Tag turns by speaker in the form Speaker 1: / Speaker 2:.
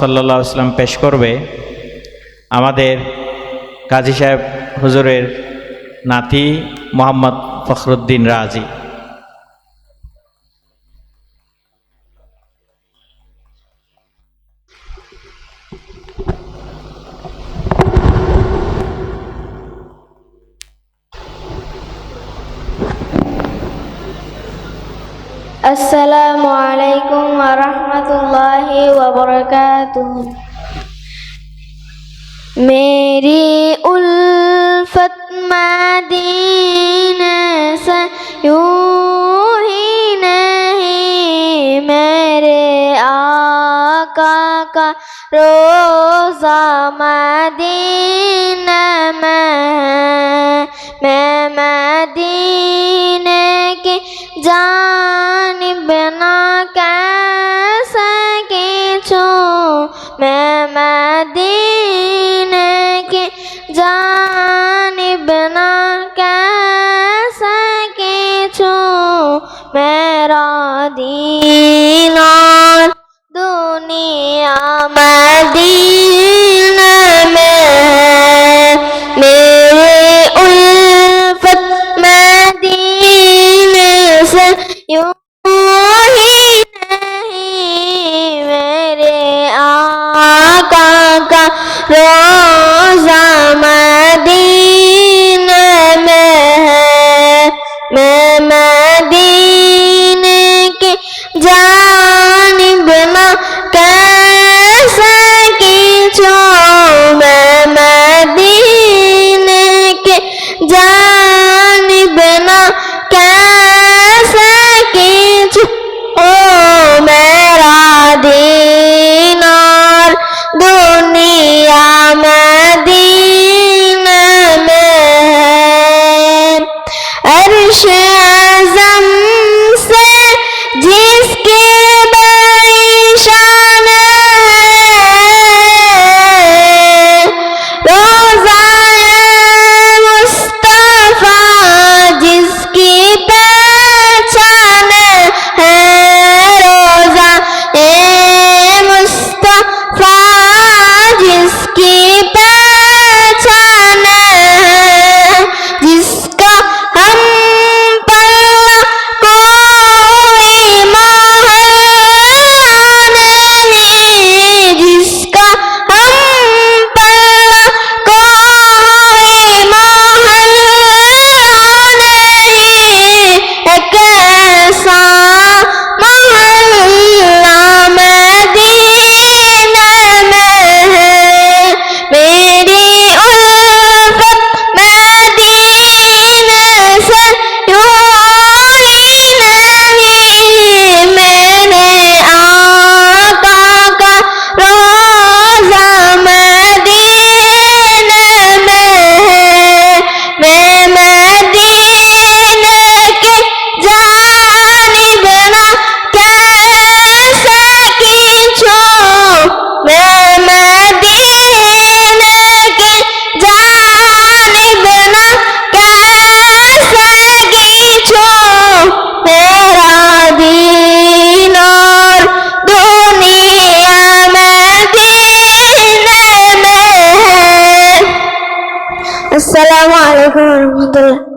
Speaker 1: সাল্লা সাল্লাম পেশ করবে, আমাদের কাজী সাহেব হুজুরের নাতি মোহাম্মদ ফখরুদ্দিন রাজি।
Speaker 2: আসসালামু আলাইকুম ওয়া وبركاته میری الفت مدینہ سے یوں ہی نہیں میرے آقا کا روزہ مدینہ میں ہے میں مدینہ मदीने के जानब ना कैसे के छो मेरा दीना Lama, aku.